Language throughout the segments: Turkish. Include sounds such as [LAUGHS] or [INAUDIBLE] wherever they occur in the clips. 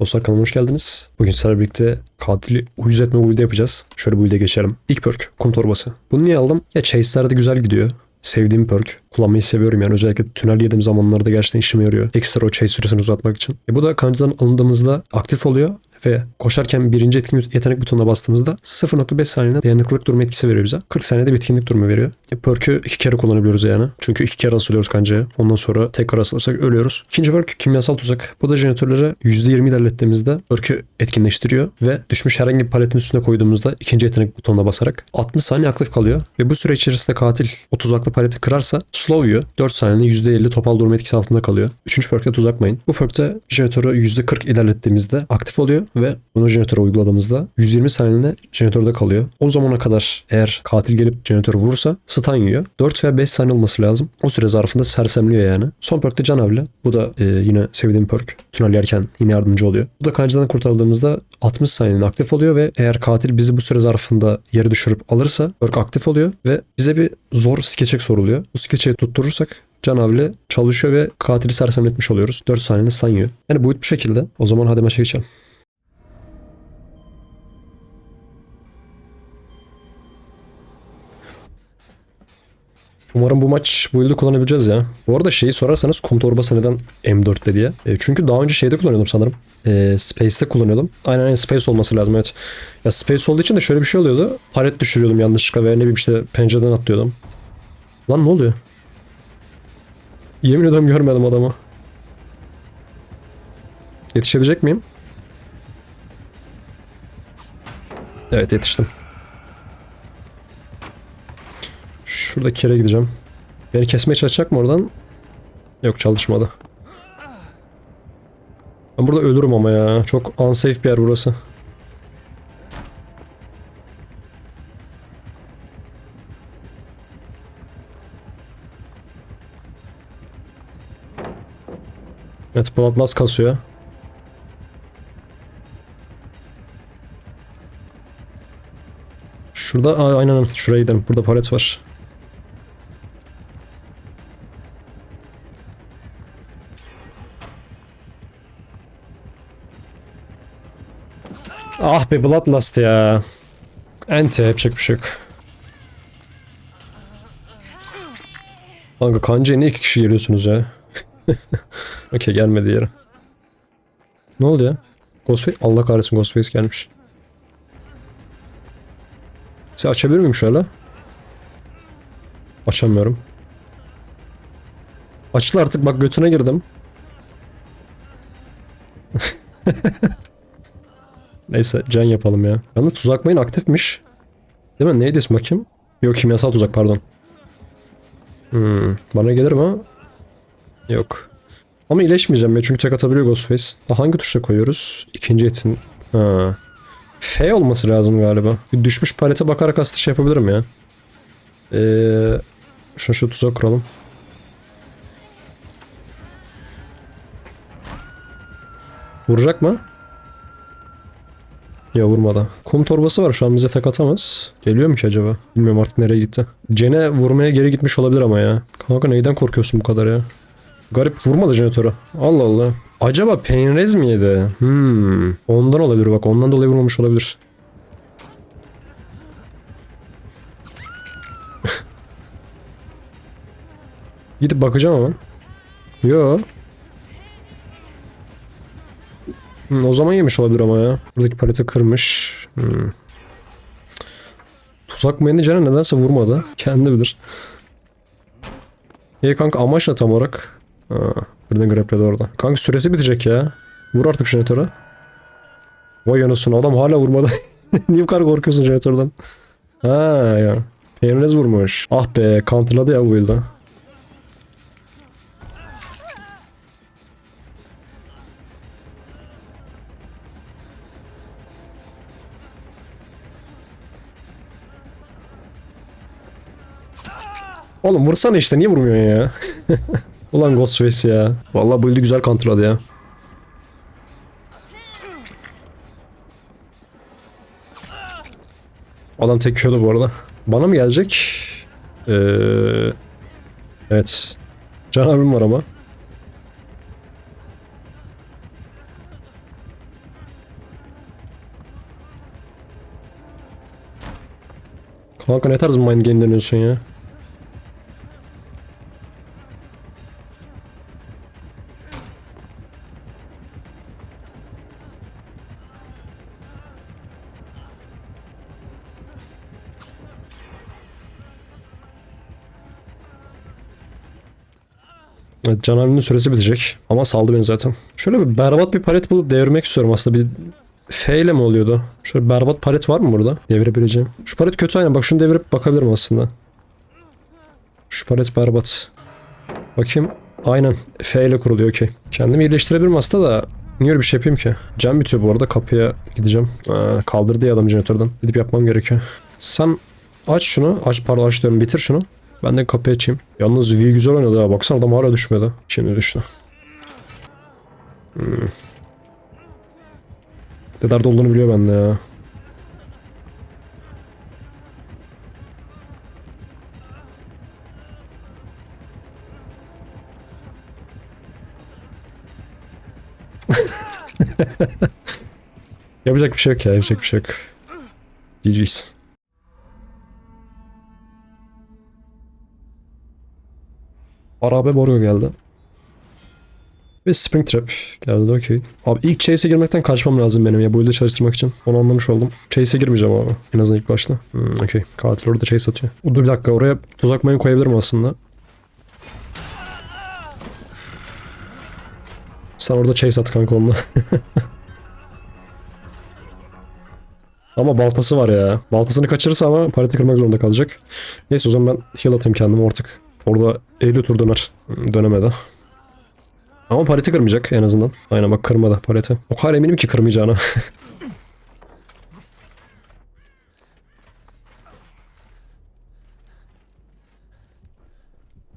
Dostlar kanalıma hoş geldiniz. Bugün sizlerle birlikte katili uyuz etme build'i yapacağız. Şöyle build'e geçelim. İlk perk kum torbası. Bunu niye aldım? Ya chase'lerde güzel gidiyor. Sevdiğim perk. Kullanmayı seviyorum yani. Özellikle tünel yediğim zamanlarda gerçekten işime yarıyor. Ekstra o chase süresini uzatmak için. E bu da kancadan alındığımızda aktif oluyor ve koşarken birinci etkin yetenek butonuna bastığımızda 0.5 saniyede dayanıklılık durumu etkisi veriyor bize. 40 saniyede bitkinlik durumu veriyor. E, perk'ü iki kere kullanabiliyoruz yani. Çünkü iki kere asılıyoruz kancaya. Ondan sonra tekrar asılırsak ölüyoruz. İkinci perk kimyasal tuzak. Bu da jeneratörlere %20 ilerlettiğimizde perk'ü etkinleştiriyor ve düşmüş herhangi bir paletin üstüne koyduğumuzda ikinci yetenek butonuna basarak 60 saniye aktif kalıyor ve bu süre içerisinde katil o tuzaklı paleti kırarsa slow yiyor. 4 saniyede %50 topal durum etkisi altında kalıyor. Üçüncü perk'te tuzak mayın. Bu perk'te jeneratörü %40 ilerlettiğimizde aktif oluyor ve bunu jeneratöre uyguladığımızda 120 saniyede jeneratörde kalıyor. O zamana kadar eğer katil gelip jeneratörü vurursa stun yiyor. 4 veya 5 saniye olması lazım. O süre zarfında sersemliyor yani. Son perk de canavle. Bu da e, yine sevdiğim perk. Tünel yerken yine yardımcı oluyor. Bu da kancadan kurtardığımızda 60 saniyede aktif oluyor ve eğer katil bizi bu süre zarfında yere düşürüp alırsa perk aktif oluyor ve bize bir zor skeçek soruluyor. Bu skeçeği tutturursak Canavle çalışıyor ve katili sersemletmiş oluyoruz. 4 saniyede stun yiyor. Yani bu bu şekilde. O zaman hadi maça geçelim. Umarım bu maç bu yılda kullanabileceğiz ya. Bu arada şeyi sorarsanız kum torbası neden M4'te diye. E, çünkü daha önce şeyde kullanıyordum sanırım. E, Space'te kullanıyordum. Aynen aynen Space olması lazım evet. Ya Space olduğu için de şöyle bir şey oluyordu. Palet düşürüyordum yanlışlıkla ve ne bileyim işte pencereden atlıyordum. Lan ne oluyor? Yemin ediyorum görmedim adamı. Yetişebilecek miyim? Evet yetiştim. Şuradaki yere gideceğim. Beni kesmeye çalışacak mı oradan? Yok çalışmadı. Ben burada ölürüm ama ya. Çok unsafe bir yer burası. Evet Bloodlust kasıyor. Şurada aa, aynen şuraya gidelim. Burada palet var. Ah be Bloodlust ya. Ente yapacak bir şey yok. Kanka kancaya niye iki kişi geliyorsunuz ya? [LAUGHS] Okey gelmedi yere. Ne oldu ya? Ghostface? Allah kahretsin Ghostface gelmiş. Size açabilir miyim şöyle? Açamıyorum. Açıl artık bak götüne girdim. [LAUGHS] Neyse can yapalım ya. Yalnız tuzak mayın aktifmiş. Değil mi? Neydi ismi bakayım? Yok kimyasal tuzak pardon. Hmm, bana gelir mi? Yok. Ama iyileşmeyeceğim ya çünkü tek atabiliyor Ghostface. Ha, hangi tuşla koyuyoruz? İkinci etin. Ha. F olması lazım galiba. Bir düşmüş palete bakarak aslında şey yapabilirim ya. Ee, şunu şu tuzak kuralım. Vuracak mı? Ya vurmadı. Kum torbası var şu an bize tek atamaz. Geliyor mu ki acaba? Bilmiyorum artık nereye gitti. Cene vurmaya geri gitmiş olabilir ama ya. Kanka neyden korkuyorsun bu kadar ya? Garip vurmadı jeneratörü. Allah Allah. Acaba Painrez mi yedi? Hmm. Ondan olabilir bak. Ondan dolayı vurmamış olabilir. [LAUGHS] Gidip bakacağım ama. Yo. Hmm, o zaman yemiş olabilir ama ya. Buradaki paleti kırmış. Hmm. Tuzak menajeri nedense vurmadı. Kendi bilir. İyi kanka amaç ne tam olarak? Ha, birden grapledi orada. Kanka süresi bitecek ya. Vur artık jeneratöre. Vay anasını adam hala vurmadı. [LAUGHS] Niye bu kadar korkuyorsun jeneratörden? Ha ya. Peynirez vurmuş. Ah be counterladı ya bu yılda. Oğlum vursana işte niye vurmuyorsun ya? [LAUGHS] Ulan Ghostface ya. Vallahi bu ildi güzel kontroladı ya. Adam tekiyordu bu arada. Bana mı gelecek? Ee, evet. Can abim var ama. Kanka ne tarz mind game deniyorsun ya? Evet, Canavli'nin süresi bitecek. Ama saldı beni zaten. Şöyle bir berbat bir palet bulup devirmek istiyorum aslında. Bir F ile mi oluyordu? Şöyle berbat palet var mı burada? Devirebileceğim. Şu palet kötü aynen. Bak şunu devirip bakabilirim aslında. Şu palet berbat. Bakayım. Aynen. F ile kuruluyor okey. Kendimi iyileştirebilirim aslında da Niye öyle bir şey yapayım ki? Cam bitiyor bu arada. Kapıya gideceğim. Aa, kaldırdı ya adam jeneratörden. Gidip yapmam gerekiyor. Sen aç şunu. Aç pardon aç diyorum. Bitir şunu. Ben de kapıyı açayım. Yalnız V güzel oynadı ya. Baksana adam hala düşmedi. Şimdi düştü. Hmm. Ne olduğunu biliyor bende ya. [LAUGHS] yapacak bir şey yok ya. Yapacak bir şey yok. GG's. Arabe Borgo geldi. Ve Springtrap geldi okey. Abi ilk Chase'e girmekten kaçmam lazım benim ya bu yılda çalıştırmak için. Onu anlamış oldum. Chase'e girmeyeceğim abi. En azından ilk başta. Hmm, okey. Katil orada Chase atıyor. Dur bir dakika oraya tuzak mayın koyabilirim aslında. Sen orada Chase at kanka onunla. [LAUGHS] ama baltası var ya. Baltasını kaçırırsa ama paleti kırmak zorunda kalacak. Neyse o zaman ben heal atayım kendime artık. Orada 50 tur döner. Dönemedi. Ama paleti kırmayacak en azından. Aynen bak kırmadı paleti. O kadar eminim ki kırmayacağına. [LAUGHS]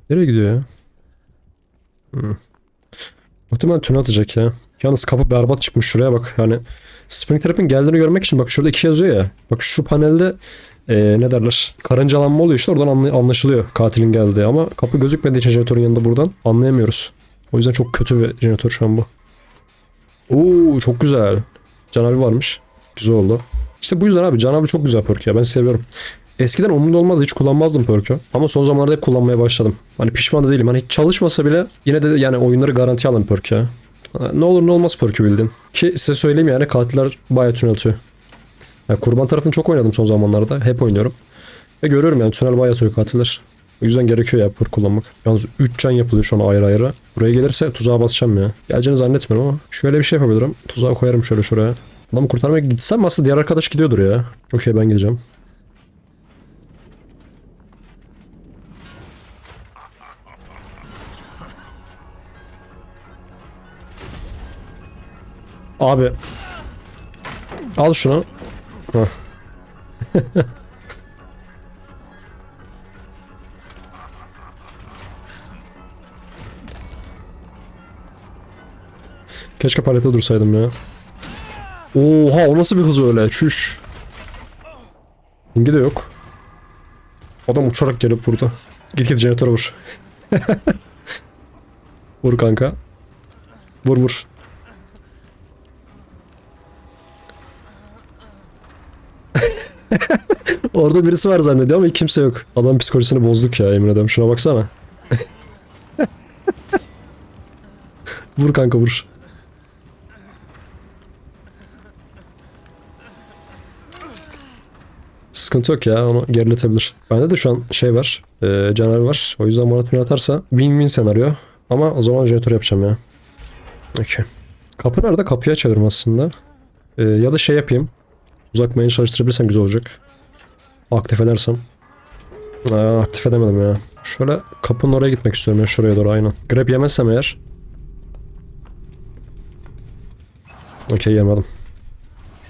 Nereye gidiyor ya? Hmm. Muhtemelen tünel atacak ya. Yalnız kapı berbat çıkmış şuraya bak. Yani Springtrap'in geldiğini görmek için bak şurada iki yazıyor ya. Bak şu panelde ee, ne derler? Karıncalanma oluyor işte oradan anla- anlaşılıyor katilin geldiği ama kapı gözükmediği için jeneratörün yanında buradan anlayamıyoruz. O yüzden çok kötü bir jeneratör şu an bu. Oo çok güzel. Canavi varmış. Güzel oldu. İşte bu yüzden abi Canavi çok güzel perk ya ben seviyorum. Eskiden umurumda olmazdı hiç kullanmazdım perk'ü. Ama son zamanlarda hep kullanmaya başladım. Hani pişman da değilim. Hani hiç çalışmasa bile yine de yani oyunları garanti alan perk ya. Ne olur ne olmaz perk'ü bildin. Ki size söyleyeyim yani katiller bayağı tünel atıyor. Yani kurban tarafını çok oynadım son zamanlarda. Hep oynuyorum. Ve görüyorum yani tünel bayağı katiller. O yüzden gerekiyor ya perk kullanmak. Yalnız 3 can yapılıyor şu an ayrı ayrı. Buraya gelirse tuzağa basacağım ya. Geleceğini zannetmiyorum ama. Şöyle bir şey yapabilirim. Tuzağa koyarım şöyle şuraya. Adamı kurtarmaya gitsem aslında diğer arkadaş gidiyordur ya. Okey ben gideceğim. Abi. Al şunu. [LAUGHS] Keşke palete dursaydım ya. Oha o nasıl bir hız öyle? Çüş. İngi de yok. Adam uçarak gelip vurdu. Git git jeneratöre vur. [LAUGHS] vur kanka. Vur vur. [LAUGHS] Orada birisi var zannediyor ama kimse yok. Adam psikolojisini bozduk ya emin ederim. Şuna baksana. [LAUGHS] vur kanka vur. Sıkıntı yok ya onu geriletebilir. Bende de şu an şey var. E, canavar var. O yüzden bana tünel atarsa win-win senaryo. Ama o zaman jeneratör yapacağım ya. Okey. Kapı nerede? Kapıyı açarım aslında. E, ya da şey yapayım. Uzak mayını çalıştırabilirsem güzel olacak. Aktif edersem. Aa, aktif edemedim ya. Şöyle kapının oraya gitmek istiyorum ya şuraya doğru aynen. Grab yemezsem eğer. Okey yemedim.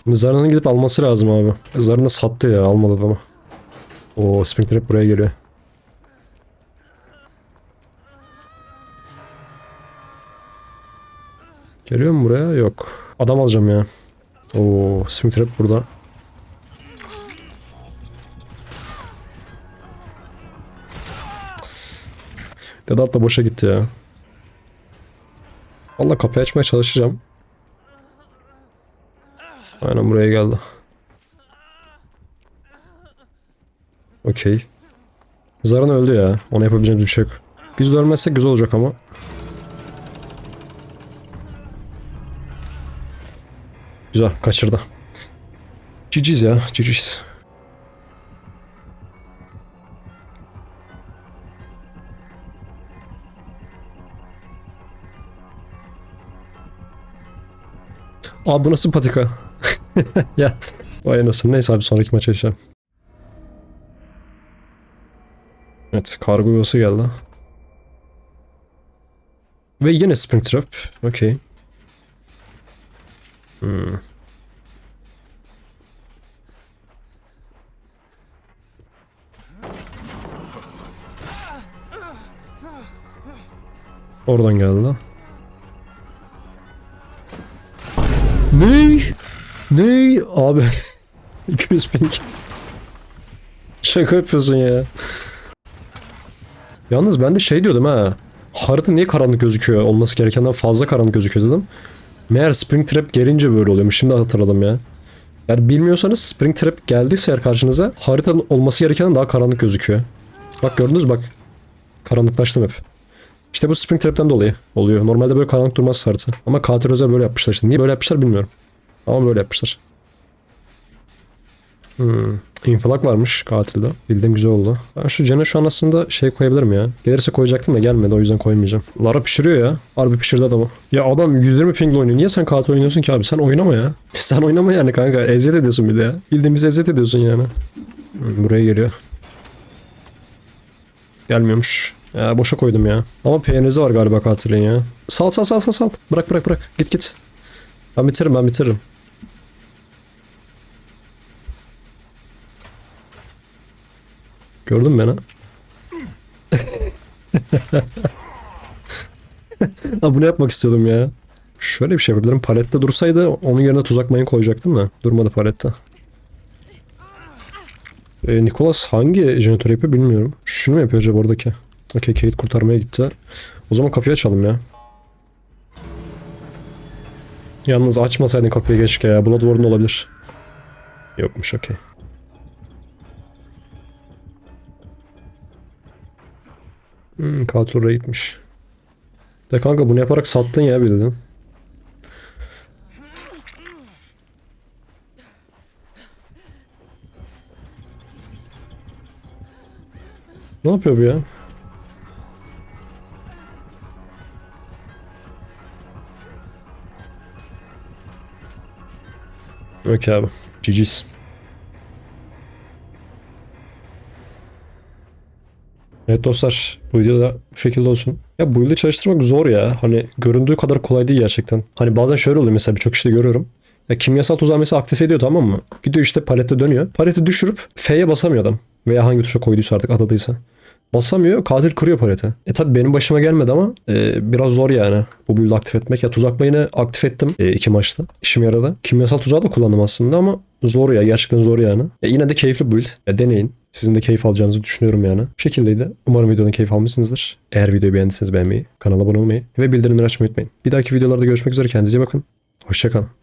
Şimdi Zara'nın gidip alması lazım abi. Zara'nı sattı ya almadı adamı. O Springtrap buraya geliyor. Geliyor mu buraya? Yok. Adam alacağım ya. Oo Springtrap burada. Dedat da boşa gitti ya. Valla kapıyı açmaya çalışacağım. Aynen buraya geldi. Okey. Zaran öldü ya. Ona yapabileceğimiz bir şey yok. Biz ölmezsek güzel olacak ama. Güzel kaçırdı. GG's ya GG's. Abi bu nasıl patika? [LAUGHS] ya vay anasını. Neyse abi sonraki maça geçelim. Evet kargo yuvası geldi. Ve yine Springtrap. Okey. Hmm. Oradan geldi. Ney? Ney? Abi [LAUGHS] 200 ping. Şaka yapıyorsun ya. Yalnız ben de şey diyordum ha. Harita niye karanlık gözüküyor? Olması gerekenden fazla karanlık gözüküyor dedim. Meğer Springtrap gelince böyle oluyormuş. Şimdi hatırladım ya. Yani bilmiyorsanız Springtrap geldiyse eğer karşınıza haritanın olması gerekenden daha karanlık gözüküyor. Bak gördünüz bak. Karanlıklaştım hep. İşte bu Springtrap'ten dolayı oluyor. Normalde böyle karanlık durmaz harita. Ama katil özel böyle yapmışlar işte. Niye böyle yapmışlar bilmiyorum. Ama böyle yapmışlar. Hmm. Infilak varmış katilde. Bildiğim güzel oldu. Ben şu Cene şu an aslında şey koyabilirim ya. Gelirse koyacaktım da gelmedi o yüzden koymayacağım. Lara pişiriyor ya. Harbi pişirdi adamı. Ya adam 120 pingle oynuyor. Niye sen katil oynuyorsun ki abi? Sen oynama ya. [LAUGHS] Sen oynama yani kanka. Eziyet ediyorsun bir de ya. Bildiğimiz eziyet ediyorsun yani. Hmm, buraya geliyor. Gelmiyormuş. Ya boşa koydum ya. Ama PNZ var galiba katilin ya. Sal sal sal sal sal. Bırak bırak bırak. Git git. Ben bitiririm ben bitiririm. Gördün mü beni? ha bunu yapmak istiyordum ya. Şöyle bir şey yapabilirim. Palette dursaydı onun yerine tuzak mayın koyacaktım da. Durmadı palette. Ee, Nicholas hangi jeneratör yapıyor bilmiyorum. Şunu mu yapıyor acaba oradaki? Okey Kate kurtarmaya gitti. O zaman kapıyı açalım ya. Yalnız açmasaydın kapıyı keşke ya. Bloodborne olabilir. Yokmuş okey. Hmm, katil oraya gitmiş. De kanka bunu yaparak sattın ya bir dedim. Ne yapıyor bu ya? Okey abi. GG's. Evet dostlar bu video da bu şekilde olsun. Ya bu build'i çalıştırmak zor ya. Hani göründüğü kadar kolay değil gerçekten. Hani bazen şöyle oluyor mesela birçok işte görüyorum. Ya kimyasal tuzağı mesela aktif ediyor tamam mı? Gidiyor işte palette dönüyor. Paleti düşürüp F'ye basamıyor adam. Veya hangi tuşa koyduysa artık atadıysa. Basamıyor katil kırıyor paleti. E tabi benim başıma gelmedi ama e, biraz zor yani bu build'i aktif etmek. Ya tuzak mayını aktif ettim e, iki maçta. İşime yaradı. Kimyasal tuzağı da kullandım aslında ama zor ya gerçekten zor yani. E, yine de keyifli build. Ya deneyin. Sizin de keyif alacağınızı düşünüyorum yani. Bu şekildeydi. Umarım videonun keyif almışsınızdır. Eğer videoyu beğendiyseniz beğenmeyi, kanala abone olmayı ve bildirimleri açmayı unutmayın. Bir dahaki videolarda görüşmek üzere. Kendinize bakın. Hoşçakalın.